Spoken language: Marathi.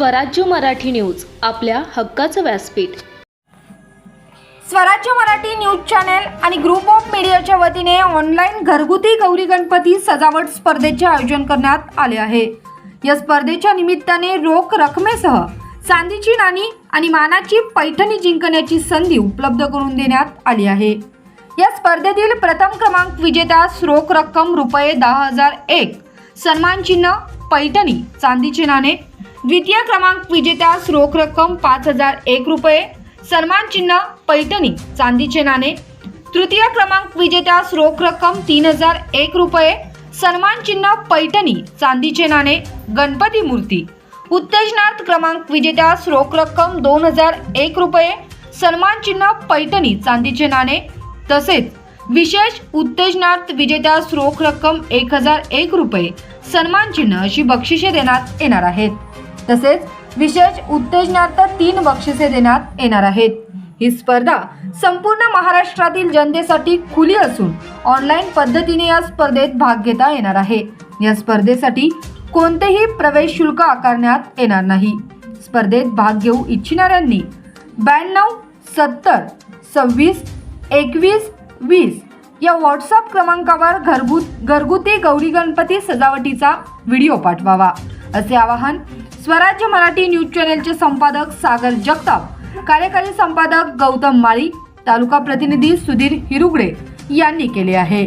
स्वराज्य मराठी न्यूज आपल्या हक्काचं व्यासपीठ. स्वराज्य मराठी न्यूज चॅनेल आणि ग्रुप ऑफ मीडियाच्या वतीने ऑनलाईन घरगुती गौरी गणपती सजावट स्पर्धेचे आयोजन करण्यात आले आहे. या स्पर्धेच्या निमित्ताने रोख रकमेसह चांदीची नाणी आणि मानाची पैठणी जिंकण्याची संधी उपलब्ध करून देण्यात आली आहे. या स्पर्धेतील प्रथम क्रमांक विजेत्यास रोख रक्कम रुपये दहा हजार एक सन्मान चिन्ह पैठणी चांदीचे नाणे द्वितीय क्रमांक विजेत्यास रोख रक्कम पाच हजार एक रुपये. सन्मान चिन्ह पैठणी चांदीचे नाणे. तृतीय क्रमांक विजेत्यास रोख रक्कम तीन हजार एक रुपये. सन्मान चिन्ह पैठणी चांदीचे नाणे गणपती मूर्ती. उत्तेजनार्थ क्रमांक विजेत्यास रोख रक्कम दोन हजार एक रुपये. सन्मान चिन्ह पैठणी चांदीचे नाणे. तसेच विशेष उत्तेजनार्थ विजेत्यास रोख रक्कम एक हजार एक रुपये. सन्मान चिन्ह अशी बक्षिसे देण्यात येणार आहेत. तसेच विशेष उत्तेजनार्थ तीन बक्षिसे देण्यात येणार आहेत. ही स्पर्धा संपूर्ण महाराष्ट्रातील जनतेसाठी खुली असून ऑनलाईन पद्धतीने या स्पर्धेत भाग घेता येणार आहे. या स्पर्धेसाठी कोणतेही प्रवेश शुल्क आकारण्यात येणार नाही. स्पर्धेत भाग घेऊ इच्छिणाऱ्यांनी ब्याण्णव सत्तर सव्वीस एकवीस वीस या व्हॉट्सअप क्रमांकावर घरगुत घरगुती गौरी गणपती सजावटीचा व्हिडिओ पाठवावा. असे आवाहन स्वराज्य मराठी न्यूज चॅनेलचे संपादक सागर जगताप कार्यकारी संपादक गौतम माळी तालुका प्रतिनिधी सुधीर हिरुगडे यांनी केले आहे.